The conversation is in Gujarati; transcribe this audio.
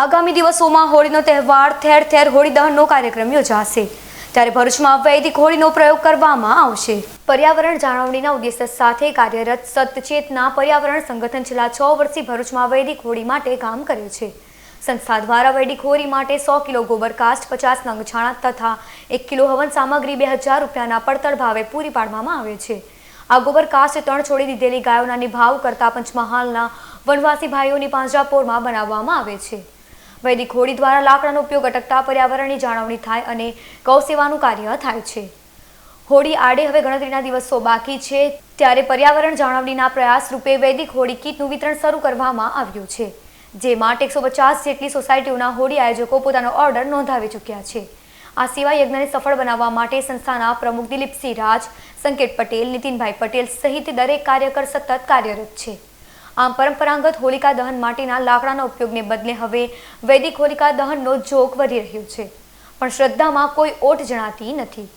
આગામી દિવસોમાં હોળીનો તહેવાર ઠેર ઠેર હોળી દહનનો કાર્યક્રમ યોજાશે. ત્યારે ભરૂચમાં વૈદિક હોળીનો પ્રયોગ કરવામાં આવશે. પર્યાવરણ જાળવણીના ઉદ્દેશ્ય સાથે કાર્યરત સતચેતના પર્યાવરણ સંગઠન છેલ્લા છ વર્ષથી ભરૂચમાં વૈદિક હોળી માટે કામ કરે છે. સંસ્થા દ્વારા વૈદિક હોળી માટે સો કિલો ગોબર કાસ્ટ, પચાસ નંગ છાણા તથા એક કિલો હવન સામગ્રી બે હજાર રૂપિયાના પડતર ભાવે પૂરી પાડવામાં આવે છે. આ ગોબર કાસ્ટ તણ છોડી દીધેલી ગાયોના નિભાવ કરતા પંચમહાલના વનવાસી ભાઈઓની પાંજરાપોરમાં બનાવવામાં આવે છે. વૈદિક હોળી દ્વારા લાકડાનો ઉપયોગ અટકતા પર્યાવરણની જાળવણી થાય અને ગૌસેવાનું કાર્ય થાય છે. હોળી આડે હવે ગણતરીના દિવસો બાકી છે, ત્યારે પર્યાવરણ જાળવણીના પ્રયાસ રૂપે વૈદિક હોળી કીટનું વિતરણ શરૂ કરવામાં આવ્યું છે, જેમાં એકસો પચાસ જેટલી સોસાયટીઓના હોળી આયોજકો પોતાનો ઓર્ડર નોંધાવી ચૂક્યા છે. આ સિવાય યજ્ઞને સફળ બનાવવા માટે સંસ્થાના પ્રમુખ દિલીપસિંહ રાજ, સંકેત પટેલ, નીતિનભાઈ પટેલ સહિત દરેક કાર્યકર સતત કાર્યરત છે. આમ પરંપરાગત હોલિકા દહન માટેના લાકડાના ઉપયોગને બદલે હવે વૈદિક હોલિકા દહનનો જોક વધી રહ્યો છે. પણ શ્રદ્ધામાં કોઈ ઓટ જણાતી નથી.